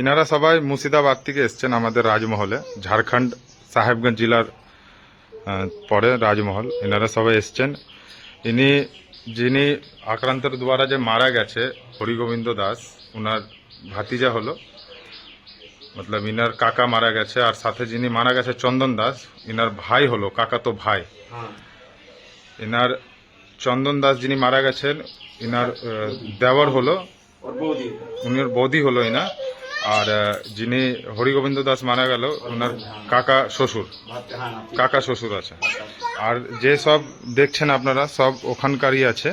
ইনারা সবাই মুর্শিদাবাদ থেকে এসছেন আমাদের রাজমহলে। ঝাড়খণ্ড সাহেবগঞ্জ জেলার পরে রাজমহল। এনারা সবাই এসছেন। ইনি যিনি আক্রান্তের দ্বারা যে মারা গেছে হরিগোবিন্দ দাস ওনার ভাতিজা হলো। মতলব ইনার কাকা মারা গেছে আর সাথে যিনি মারা গেছে চন্দন দাস ইনার ভাই হলো কাকা তো ভাই। ইনার চন্দন দাস যিনি মারা গেছেন ইনার দেওয়ার হলো। উনির বৌদি হলো ইনা। আর যিনি হরিগোবিন্দ দাস মারা গেল, ওনার কাকা শ্বশুর। কাকা শ্বশুর আছে। আর যে সব দেখছেন আপনারা, সব ওখানকারই আছে।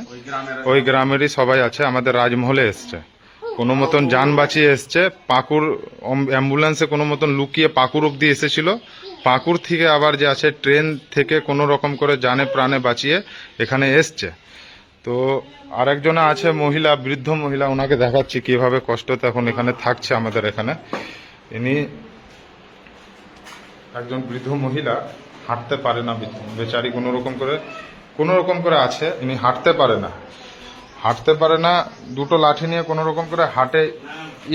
ওই গ্রামেরই সবাই আছে, আমাদের রাজমহলে এসছে। কোনো মতন যান বাঁচিয়ে এসছে, পাকুর অ্যাম্বুলেন্সে কোনো মতন লুকিয়ে পাকুর অব্দি এসেছিল। পাকুর থেকে আবার যে আছে, ট্রেন থেকে কোনো রকম করে জানে প্রাণে বাঁচিয়ে এখানে এসছে। তো আরেকজনে আছে মহিলা, বৃদ্ধ মহিলা, ওনাকে দেখাচ্ছি কীভাবে কষ্টতে এখন এখানে থাকছে আমাদের এখানে। ইনি একজন বৃদ্ধ মহিলা, হাঁটতে পারে না বেচারি কোনো রকম করে, কোনো রকম করে আছে, ইনি হাঁটতে পারে না। হাঁটতে পারে না, দুটো লাঠি নিয়ে কোনো রকম করে হাঁটে।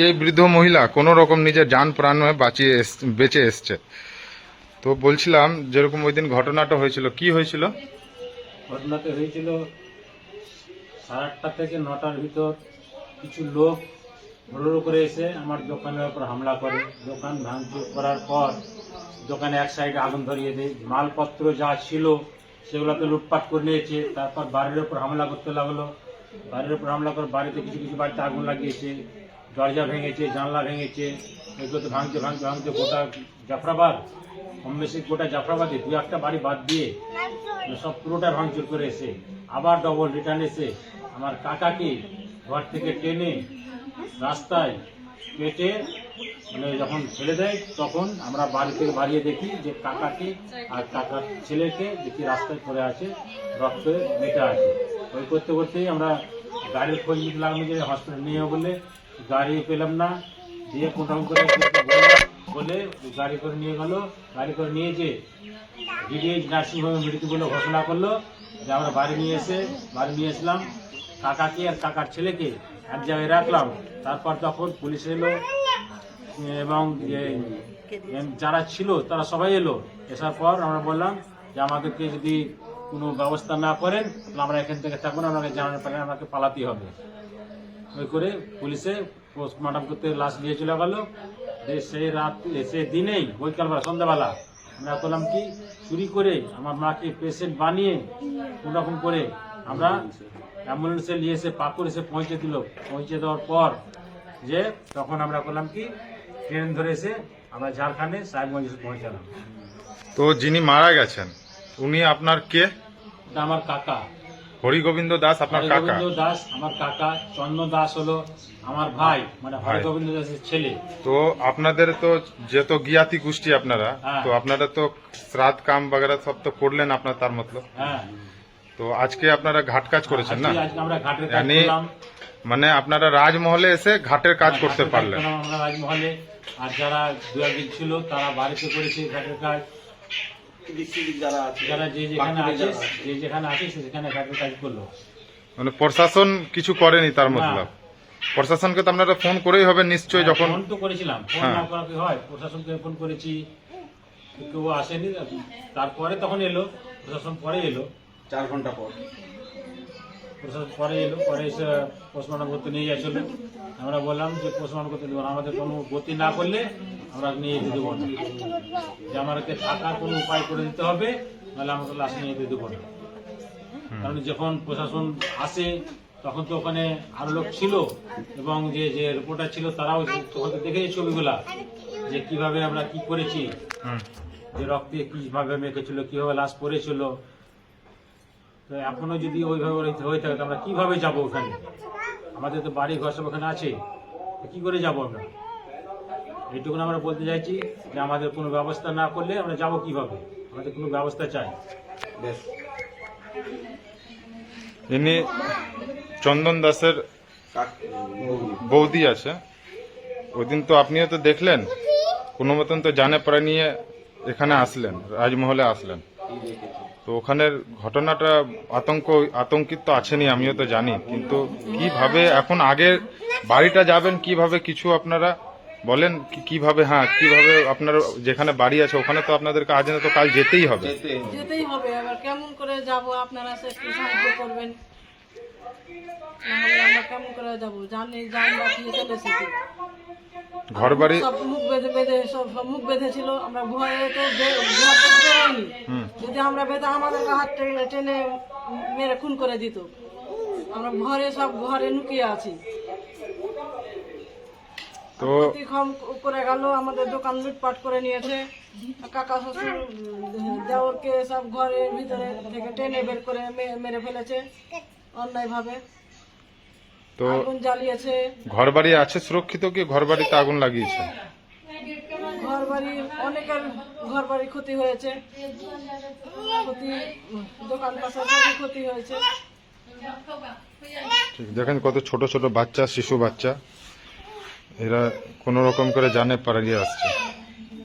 এই বৃদ্ধ মহিলা কোনো রকম নিজের যান প্রাণ হয়ে বাঁচিয়ে বেঁচে এসছে। তো বলছিলাম, যেরকম ওই দিন ঘটনাটা হয়েছিল, কি হয়েছিল? ঘটনাতে হয়েছিল সাড়ে আটটা থেকে নটার ভিতর কিছু লোক হুড়োড়ো করে এসে আমার দোকানের উপর হামলা করে। দোকান ভাঙচুর করার পর দোকানে এক সাইডে আগুন ধরিয়ে দেয়। মালপত্র যা ছিল সেগুলোকে লুটপাট করে নিয়েছে। তারপর বাড়ির উপর হামলা করতে লাগল। বাড়ির উপর হামলা করে বাড়িতে কিছু কিছু বাড়িতে আগুন লাগিয়েছে। দরজা ভেঙেছে, জানলা ভেঙেছে। এগুলো তো ভাঙতে ভাঙতে ভাঙতে গোটা জাফরাবাদ কম বেশি গোটা জাফরাবাদে দু একটা বাড়ি বাদ দিয়ে সব পুরোটা ভাঙচুর করে এসে আবার ডবল রিটার্ন এসে আমার কাকাকে ঘর থেকে টেনে রাস্তায় কেটে মানে যখন ছেড়ে দেয়, তখন আমরা বাড়ি থেকে বাড়িয়ে দেখি যে কাকাকে আর কাকার ছেলেকে দেখি রাস্তায় পড়ে আছে, রক্ত মেটে আছে। ওই করতে করতেই আমরা গাড়ির খোঁজ নিতে লাগলাম যে হসপিটাল নিয়ে বলে, গাড়ি পেলাম না। দিয়ে কোনরকম করে বলে গাড়ি করে নিয়ে গেলো। গাড়ি করে নিয়ে যে ডিডিএইচ নার্সিংহোমে মৃত্যু বলে ঘোষণা করল, যে আমরা বাড়ি নিয়ে এসে বাড়ি নিয়ে এসলাম। কাকাকে আর কাকার ছেলেকে এক জায়গায় রাখলাম। তারপর তখন পুলিশ এলো, এবং যারা ছিল তারা সবাই এলো। এসার পর আমরা বললাম যে, আমাদেরকে যদি কোনো ব্যবস্থা না করেন, তাহলে আমরা এখান থেকে থাকব না আমাকে জানানোর পরে আমাকে পালাতে হবে। ওই করে পুলিশে পোস্টমর্টম করতে লাশ নিয়ে চলে গেল। সেই রাত সেই দিনেই বৈকালবেলা সন্ধ্যাবেলা, আমরা করলাম কি, চুরি করে আমার মাকে পেশেন্ট বানিয়ে কোনোরকম করে আমরা অ্যাম্বুলেন্সে নিয়ে এসে পাকুড় এসে পৌঁছে দিল। পৌঁছে দেওয়ার পর যে তখন আমরা করলাম কি? ট্রেন ধরে এসে আমরা ঝাড়খণ্ডে সাহেবগঞ্জ এসে পৌঁছালাম। তো যিনি মারা গেছেন উনি আপনার কে? এটা আমার কাকা। হরিগোবিন্দ দাস আপনার কাকা। হরিগোবিন্দ দাস আমার কাকা। চন্দ্র দাস হলো আমার ভাই মানে হরিগোবিন্দ দাসের ছেলে। তো আপনাদের তো যেহেতু জ্ঞাতি গোষ্ঠী আপনারা হ্যাঁ। তো আপনারা তো শ্রাদ্ধ কাম বাগেরা সব তো করলেন আপনার তার মতলব? হ্যাঁ। তো আজকে আপনারা ঘাট কাজ করেছেন না? করলাম। মানে আপনারা রাজমহলে এসে ঘাটের কাজ করতে পারলেন। আমরা রাজমহলে। আর যারা দু একদিন ছিল তারা বাড়িতে করেছে ঘাটের কাজ। যারা যে যেখানে আছে যে যেখানে আছে সেখানে ঘাটের কাজ করল। মানে প্রশাসন কিছু করেনি তার। মতলব? প্রশাসনকে তো আপনারা ফোন করেই হবে নিশ্চয়ই যখন ফোন তো করেছিলাম। ফোন হ্যাঁ। না করা কি হয়? প্রশাসনকে ফোন করেছি। কেউ আসেনি তারপরে তখন এলো। প্রশাসন পরে এলো। চার ঘণ্টা পর। প্রশাসন পরে এলো পরে এসে পোস্টমর্টম করতে নিয়ে যাচ্ছিল। আমরা বললাম যে পোস্টমর্টম করতে দেবো আমাদের কোনো গতি না করলে আমরা নিয়ে যেতে দেবো না। যে আমাদেরকে থাকার কোনো উপায় করে দিতে হবে নাহলে আমাকে লাশ নিয়ে যেতে দেবো না। কারণ যখন প্রশাসন আসে তখন তো ওখানে আরও লোক ছিল এবং যে যে রিপোর্টার ছিল তারাও তখন তো দেখেছে ছবিগুলা যে কীভাবে আমরা কি করেছি। যে রক্তে কীভাবে মেখেছিল কীভাবে লাশ পড়েছিল তো এখনও যদি ওইভাবে হয়ে- হয়ে থাকে আমরা কীভাবে যাব ওখানে? আমাদের তো বাড়ি ঘর সব ওখানে আছে। তো কি করে যাব আমরা? এইটুকুন আমরা বলতে চাইছি যে আমাদের কোনো ব্যবস্থা না করলে আমরা যাব কীভাবে? আমাদের কোনো ব্যবস্থা চাই। বেশ। ইনি চন্দন দাসের বৌদি আছে। ওই দিন তো আপনিও তো দেখলেন। কোনো মতন তো জানে প্রায় নিয়ে এখানে আসলেন রাজমহলে আসলেন। তো ওখানের ঘটনাটা আতঙ্ক, আতঙ্কিত তো আছেনি আমিও তো জানি। কিন্তু কীভাবে এখন আগে বাড়িটা যাবেন, কীভাবে কিছু আপনারা বলেন কীভাবে হ্যাঁ কীভাবে আপনার যেখানে বাড়ি আছে, ওখানে তো আপনাদেরকে আজ না তো কাল যেতেই হবে। যেতেই হবে। আবার কেমন করে যাব? আপনারা সাহায্য করবেন। আমরা কেমন করে যাব? জানি জান বাঁচিয়ে চলে এসেছি ঘর বাড়ি সব মুখ বেঁধে বেঁধে সব সব মুখ বেঁধেছিল। আমরা ভয়ে তো ঘর থেকে বেরোয়নি যদি আমরা বেঁধে আমাদেরকে হাত টেনে টেনে মেরে খুন করে দিত। আমরা ঘরে সব ঘরে লুকিয়ে আছি। তো ক্ষতিক্ষম করে গেল আমাদের দোকান লুটপাট করে নিয়েছে। কাকা শ্বশুর দেওরকে সব ঘরের ভিতরে থেকে টেনে বের করে মেরে ফেলেছে। তো আগুন জ্বালিয়েছে। ঘর বাড়ি আছে সুরক্ষিত কি? ঘর বাড়িতে আগুন লাগিয়েছে? ঘর বাড়ি অনেকের ঘর বাড়ি ক্ষতি হয়েছে। ক্ষতি দোকান পাশে ক্ষতি হয়েছে। দেখেন কত ছোট ছোট বাচ্চা শিশু বাচ্চা। এরা কোনো রকম করে জানে পালিয়ে আসছে।